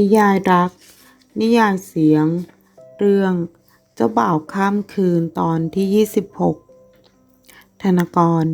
นิยายรัก นิยายเสียง เรื่อง เจ้าบ่าวข้ามคืนตอนที่ 26 ธนกร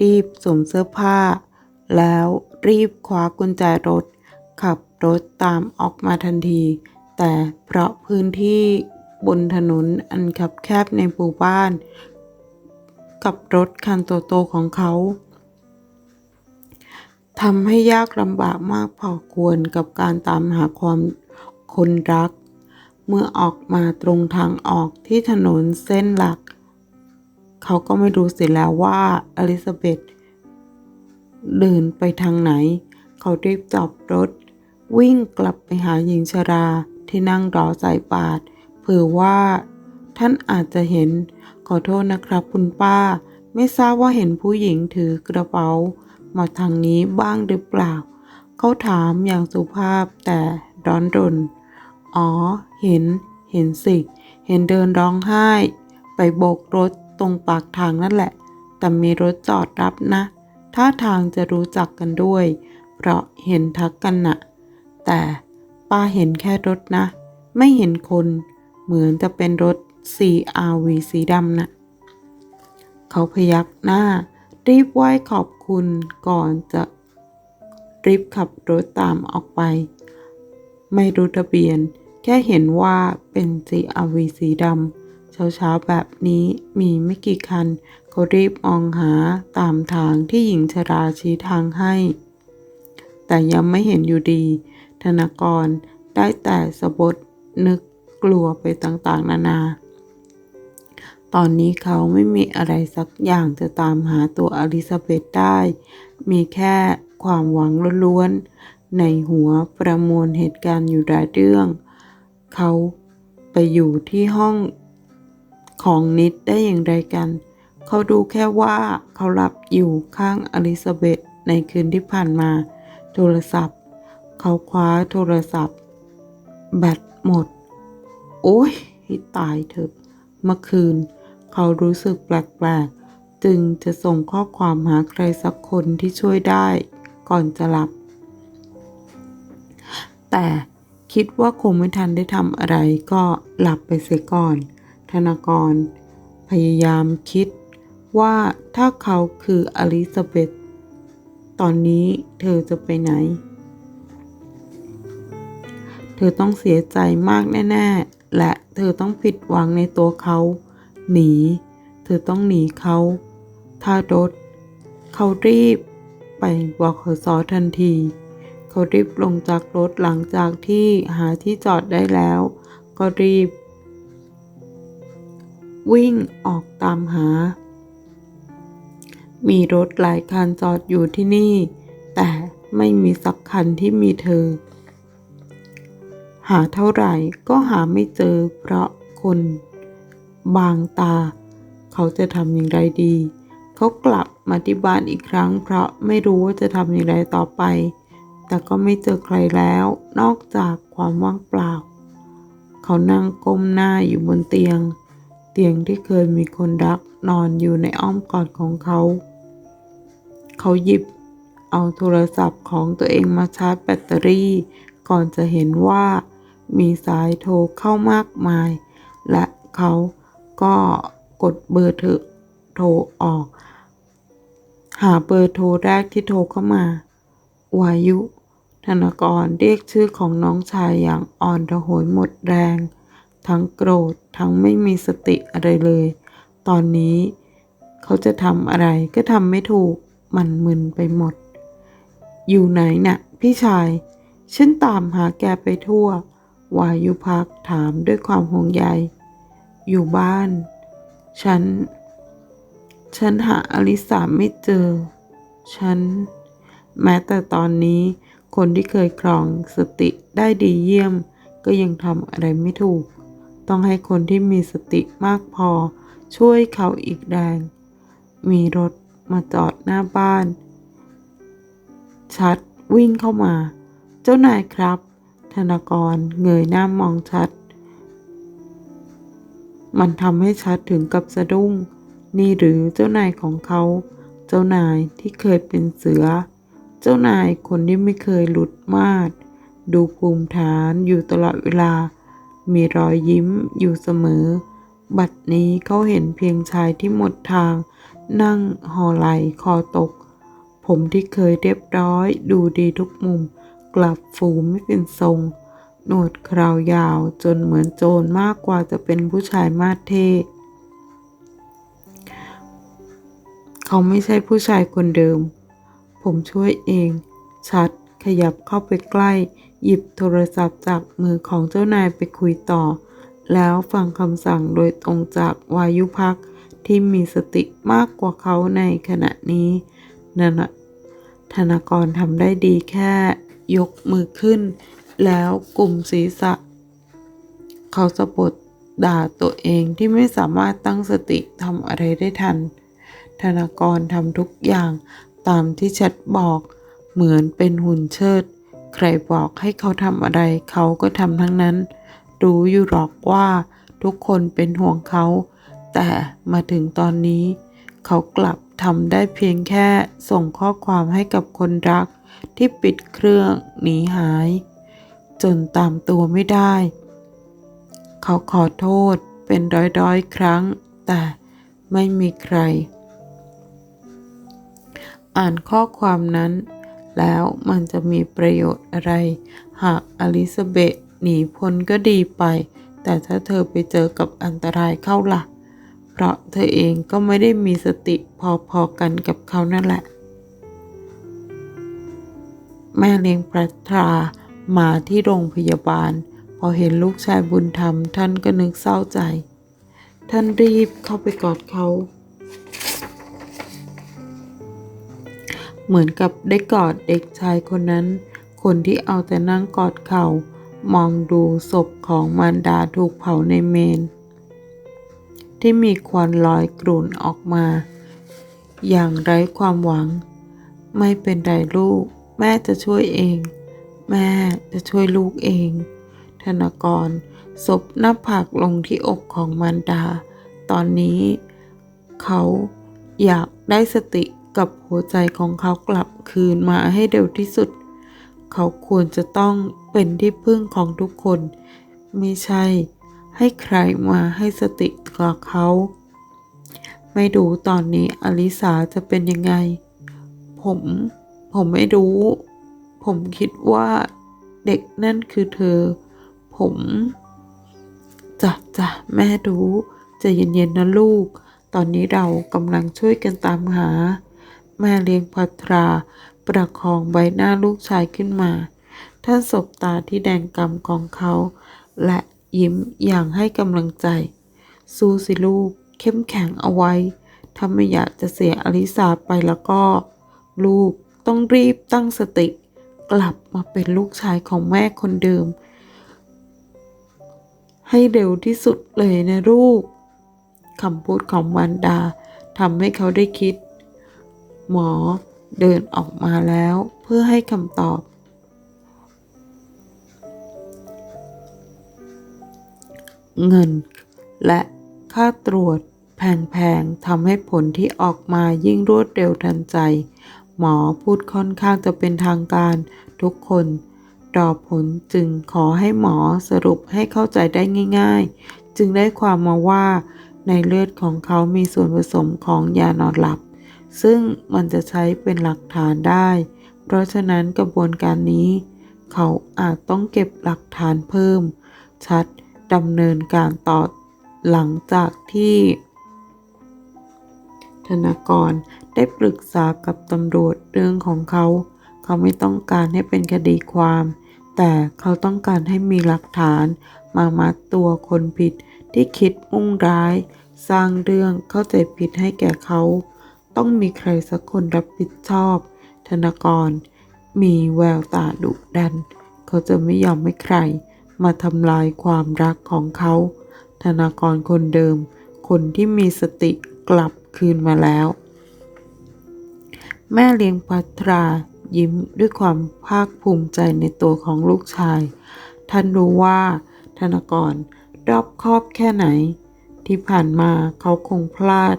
รีบสวมเสื้อผ้า แล้วรีบคว้ากุญแจรถ ขับรถตามออกมาทันที แต่เพราะพื้นที่บนถนนอันคับแคบในหมู่บ้าน กับรถคันโตๆของเขา ทำให้ยากลำบากมากพอควรกับการตามหาความคนรัก เมื่อออกมาตรงทางออกที่ถนนเส้นหลัก เขาก็ไม่รู้เสียแล้วว่าอลิซาเบธเดินไปทางไหน เขารีบจอดรถ วิ่งกลับไปหาหญิงชราที่นั่งรอใส่บาตรเผื่อว่าท่านอาจจะเห็นขอโทษนะครับคุณป้า ไม่ทราบว่าเห็นผู้หญิงถือกระเป๋า มาทางนี้บ้างหรือเปล่า เขาถามอย่างสุภาพแต่ร้อนรน อ๋อ เห็น เห็นสิ เห็นเดินร้องไห้ ไปโบกรถตรงปากทางนั่นแหละ แต่มีรถจอดรับนะท่าทางจะรู้จักกันด้วย เพราะเห็นทักกันนะ่ะ แต่ป้าเห็นแค่รถนะ ไม่เห็นคน เหมือนจะเป็นรถ CRV สีดำนะเขาพยักหน้า รีบไหว้ขอบ คุณก่อนจะรีบขับรถตามออกไป ไม่รู้ทะเบียน แค่เห็นว่าเป็น CRV สีดำเช้าๆแบบนี้มีไม่กี่คันเขารีบมองหาตามทางที่หญิงชราชี้ทางให้ แต่ยังไม่เห็นอยู่ดี ธนากรได้แต่สะบดนึกกลัวไปต่างๆ นานา ตอนนี้เขาไม่มีอะไรสักอย่างจะตามหาตัวอลิซาเบธได้ มีแค่ความหวังล้วนๆ ในหัวประมวลเหตุการณ์อยู่หลายเรื่อง เขาไปอยู่ที่ห้องของนิดได้อย่างไรกัน เขาดูแค่ว่าเขาหลับอยู่ข้างอลิซาเบธในคืนที่ผ่านมา โทรศัพท์ เขาคว้าโทรศัพท์ แบตหมด โอ้ยตายเถอะเมื่อคืน เขารู้สึกแปลกๆ จึงจะส่งข้อความหาใครสักคนที่ช่วยได้ ก่อนจะหลับ แต่คิดว่าคงไม่ทันได้ทำอะไรก็หลับไปเสียก่อน ธนากร พยายามคิดว่าถ้าเขาคืออลิซาเบธตอนนี้เธอจะไปไหน เธอต้องเสียใจมากแน่ ๆ และเธอต้องผิดหวังในตัวเขา หนี เธอต้องหนีเขา ถ้ารถ เขารีบ ไปบอกขสอทันที เขารีบลงจากรถหลังจากที่หาที่จอดได้แล้ว ก็รีบ วิ่งออกตามหา มีรถหลายคันจอดอยู่ที่นี่ แต่ไม่มีสักคันที่มีเธอ หาเท่าไหร่ก็หาไม่เจอเพราะคน บางตา เขาจะทำอย่างไรดี เขากลับมาที่บ้านอีกครั้ง เพราะไม่รู้ว่าจะทำอย่างไรต่อไป แต่ก็ไม่เจอใครแล้ว นอกจากความว่างเปล่า เขานั่งก้มหน้าอยู่บนเตียง เตียงที่เคยมีคนรักนอนอยู่ในอ้อมกอดของเขา เขาหยิบเอาโทรศัพท์ของตัวเองมาชาร์จแบตเตอรี่ ก่อนจะเห็นว่ามีสายโทรเข้ามากมาย และเขา ก็กดเบอร์เธอโทรออก หาเบอร์โทรแรกที่โทรเข้ามา วายุ ธนากรเรียกชื่อของน้องชายอย่างอ่อนระหยหมดแรง ทั้งโกรธทั้งไม่มีสติอะไรเลย ตอนนี้เขาจะทำอะไรก็ทำไม่ถูกมันมึนไปหมด อยู่ไหนนะ่ะ พี่ชาย ฉันตามหาแกไปทั่ว วายุพักถามด้วยความห่วงใย อยู่บ้าน ฉัน ฉันหาอลิสาไม่เจอ ฉัน แม้แต่ตอนนี้คนที่เคยครองสติได้ดีเยี่ยม ก็ยังทำอะไรไม่ถูก ต้องให้คนที่มีสติมากพอ ช่วยเขาอีกแรง มีรถมาจอดหน้าบ้าน ชัดวิ่งเข้ามา เจ้านายครับ ธนากรเงยหน้ามองชัด มันทำให้ชัดถึงกับสะดุ้ง นี่หรือเจ้านายของเขา เจ้านายที่เคยเป็นเสือ เจ้านายคนที่ไม่เคยหลุดมาด ดูภูมิฐานอยู่ตลอดเวลา มีรอยยิ้มอยู่เสมอ บัดนี้เขาเห็นเพียงชายที่หมดทาง นั่งห่อไหลคอตก ผมที่เคยเรียบร้อย ดูดีทุกมุม กลับฟูไม่เป็นทรง หนวดคราวยาวจนเหมือนโจรมากกว่าจะเป็นผู้ชายมาสเทเขาไม่ใช่ผู้ชายคนเดิม ผมช่วยเอง ชัดขยับเข้าไปใกล้ หยิบโทรศัพท์จากมือของเจ้านายไปคุยต่อ แล้วฟังคำสั่งโดยตรงจากวายุพักที่มีสติมากกว่าเขาในขณะนี้นั่นธนากรทำได้ดีแค่ยกมือขึ้น แล้วกลุ่มศีรษะ เขาสะบดด่าตัวเองที่ไม่สามารถตั้งสติทำอะไรได้ทัน ธนากรทำทุกอย่างตามที่แชทบอกเหมือนเป็นหุ่นเชิด ใครบอกให้เขาทำอะไรเขาก็ทำทั้งนั้น รู้อยู่หรอกว่าทุกคนเป็นห่วงเขา แต่มาถึงตอนนี้ เขากลับทำได้เพียงแค่ส่งข้อความให้กับคนรักที่ปิดเครื่องหนีหาย จนตามตัวไม่ได้ เขาขอโทษเป็นร้อยๆ ครั้ง แต่ไม่มีใคร อ่านข้อความนั้น แล้วมันจะมีประโยชน์อะไร หากอลิซาเบธหนีพ้นก็ดีไป แต่ถ้าเธอไปเจอกับอันตรายเข้าล่ะ เพราะเธอเองก็ไม่ได้มีสติพอๆกันกับเขานั่นแหละ แม่เลี้ยงปรัตรา มาที่โรงพยาบาล พอเห็นลูกชายบุญธรรม ท่านก็นึกเศร้าใจ ท่านรีบเข้าไปกอดเขา เหมือนกับได้กอดเด็กชายคนนั้น คนที่เอาแต่นั่งกอดเขา่ามองดูศพของมารดาถูกเผาในเมน ที่มีควันลอยกลุ่นออกมา อย่างไร้ความหวัง ไม่เป็นไรลูก แม่จะช่วยเอง แม่จะช่วยลูกเอง ธนกรศพหน้าผากลงที่อกของมารดา ตอนนี้ เขาอยากได้สติกับหัวใจของเขากลับคืนมาให้เร็วที่สุด เขาควรจะต้องเป็นที่พึ่งของทุกคน ไม่ใช่ ให้ใครมาให้สติกับเขา ไม่ดูตอนนี้อลิสาจะเป็นยังไง ผม ผมไม่รู้ ผมคิดว่าเด็กนั่นคือเธอ ผมจ้ะจ้ะแม่รู้ใจะเย็นๆนะลูก ตอนนี้เรากำลังช่วยกันตามหา แม่เลี้ยงพัทรา ประคองใบหน้าลูกชายขึ้นมา ท่านสบตาที่แดงกำของเขา และยิ้มอย่างให้กำลังใจ สู้สิลูก เข้มแข็งเอาไว้ ถ้าไม่อยากจะเสียอลิสาไปแล้วก็ ลูกต้องรีบตั้งสติ กลับมาเป็นลูกชายของแม่คนเดิม ให้เร็วที่สุดเลยนะลูกคำพูดของมารดาทำให้เขาได้คิด หมอเดินออกมาแล้วเพื่อให้คำตอบ เงิน และค่าตรวจแพงๆทำให้ผลที่ออกมายิ่งรวดเร็วทันใจ หมอพูดค่อนข้างจะเป็นทางการ ทุกคน รอผลจึงขอให้หมอสรุปให้เข้าใจได้ง่าย ๆ จึงได้ความมาว่า ในเลือดของเขามีส่วนผสมของยานอนหลับ ซึ่งมันจะใช้เป็นหลักฐานได้ เพราะฉะนั้นกระบวนการนี้ เขาอาจต้องเก็บหลักฐานเพิ่ม ชัดดำเนินการต่อหลังจากที่ธนากรได้ปรึกษากับตำรวจเรื่องของเขา เขาไม่ต้องการให้เป็นคดีความ แต่เขาต้องการให้มีหลักฐาน มามัดตัวคนผิดที่คิดมุ่งร้าย สร้างเรื่องเข้าใจผิดให้แก่เขา ต้องมีใครสักคนรับผิดชอบ ธนากร มีแววตาดุดัน เขาจะไม่ยอมให้ใคร มาทำลายความรักของเขา ธนากรคนเดิม คนที่มีสติกลับคืนมาแล้ว แม่เลี้ยงพัทรา ยิ้มด้วยความภาคภูมิใจในตัวของลูกชาย ท่านรู้ว่าธนกรรอบคอบแค่ไหน ที่ผ่านมาเขาคงพลาด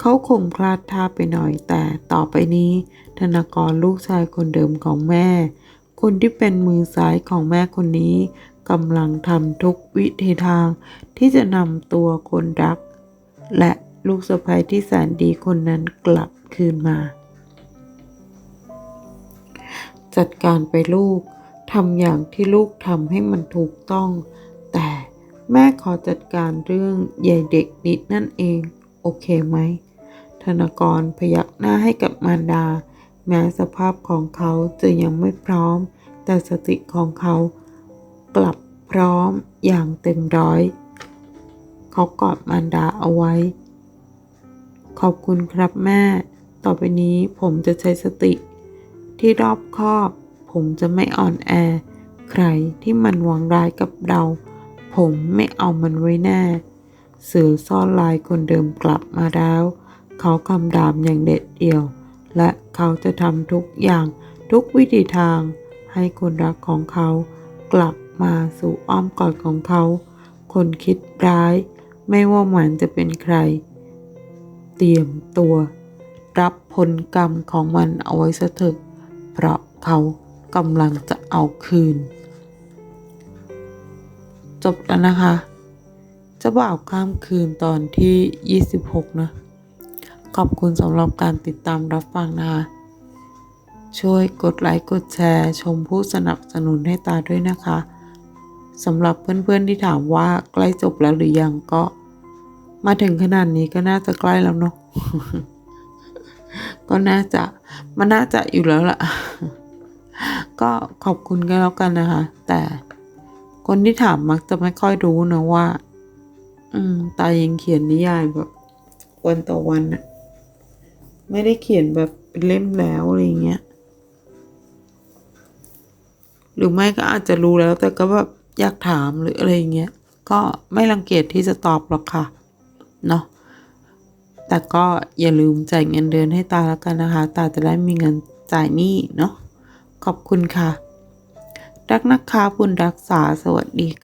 เขาคงพลาดท่าไปหน่อยแต่ต่อไปนี้ ธนกรลูกชายคนเดิมของแม่คคนที่เป็นมือซ้ายของแม่คนนี้กำลังทำทุกวิธีทาง ที่จะนำตัวคนรัก และลูกสะใภ้ที่แสนดีคนนั้นกลับคืนมา จัดการไปลูกทำอย่างที่ลูกทำให้มันถูกต้อง แต่แม่ขอจัดการเรื่องใหญ่เด็กนิดนั่นเอง โอเคไหม ธนากรพยักหน้าให้กับมารดา แม้สภาพของเขาจะยังไม่พร้อม แต่สติของเขากลับพร้อมอย่างเต็มร้อย เขากอดมารดาเอาไว้ ขอบคุณครับแม่ ต่อไปนี้ผมจะใช้สติ ที่รอบคอบ ผมจะไม่อ่อนแอ ใครที่มันหวังร้ายกับเรา ผมไม่เอามันไว้แน่ เสือซ่อนลายคนเดิมกลับมาแล้ว เขาคำดามอย่างเด็ดเดี่ยว และเขาจะทำทุกอย่างทุกวิธีทาง ให้คนรักของเขา กลับมาสู่อ้อมกอดของเขา คนคิดร้าย ไม่ว่ามันจะเป็นใคร เตรียมตัว รับผลกรรมของมันเอาไว้ซะเถอะ เพราะเขากำลังจะเอาคืน จบแล้วนะคะจะบ่าวข้ามคืนตอนที่ 26 นะ ขอบคุณสำหรับการติดตามรับฟังนะคะ ช่วยกดไลค์ กดแชร์ ชมผู้สนับสนุนให้ตาด้วยนะคะสำหรับเพื่อนๆที่ถามว่าใกล้จบแล้วหรือยังก็ มาถึงขนาดนี้ก็น่าจะใกล้แล้วเนาะก็น่าจะ มันน่าจะอยู่แล้วล่ะ ก็ขอบคุณกันแล้วกันนะคะ แต่คนที่ถามมักจะไม่ค่อยรู้นะว่า อืม ตายังเขียนนิยายแบบ วันต่อวันอะไม่ได้เขียนแบบเป็นเล่มแล้วอะไรเงี้ย หรือไม่ก็อาจจะรู้แล้ว แต่ก็แบบอยากถามหรืออะไรเงี้ย ก็ไม่รังเกียจที่จะตอบหรอกค่ะ เนาะแต่ก็อย่าลืมจ่ายเงินเดือนให้ตาแล้วกันนะคะ ตาจะได้มีเงินจ่ายหนี้เนาะ ขอบคุณค่ะ รักนักคะบุญรักษาสวัสดี